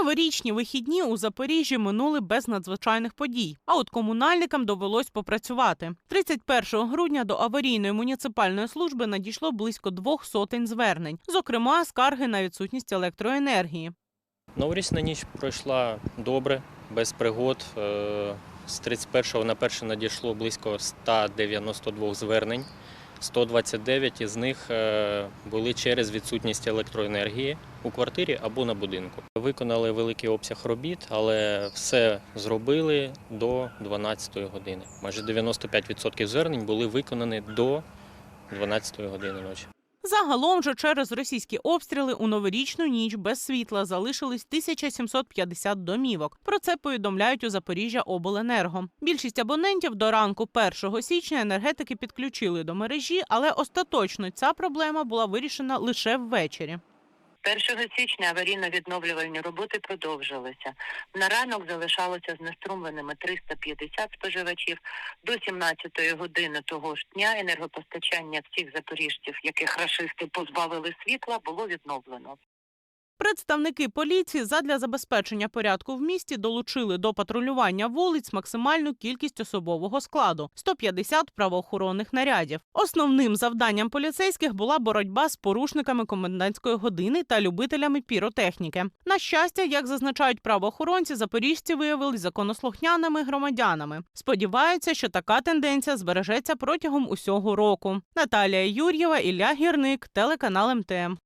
Новорічні вихідні у Запоріжжі минули без надзвичайних подій. А от комунальникам довелось попрацювати. 31 грудня до аварійної муніципальної служби надійшло близько двох сотень звернень, зокрема скарги на відсутність електроенергії. Новорічна ніч пройшла добре, без пригод. Е, З 31 на 1 надійшло близько 192 звернень. 129 із них е, були через відсутність електроенергії у квартирі або на будинку. Виконали великий обсяг робіт, але все зробили до 12 години. Майже 95% звернень були виконані до 12 години ночі. Загалом же через російські обстріли у новорічну ніч без світла залишились 1750 домівок. Про це повідомляють у Запоріжжя обленерго. Більшість абонентів до ранку 1 січня енергетики підключили до мережі, але остаточно ця проблема була вирішена лише ввечері. 1 січня аварійно-відновлювальні роботи продовжилися. На ранок залишалося знеструмленими 350 споживачів. До 17 години того ж дня енергопостачання всіх запоріжців, яких рашисти позбавили світла, було відновлено. Представники поліції задля забезпечення порядку в місті долучили до патрулювання вулиць максимальну кількість особового складу 150 правоохоронних нарядів. Основним завданням поліцейських була боротьба з порушниками комендантської години та любителями піротехніки. На щастя, як зазначають правоохоронці, запоріжці виявились законослухняними громадянами. Сподіваються, що така тенденція збережеться протягом усього року. Наталія Юр'єва, Ілля Гірник, телеканал МТМ.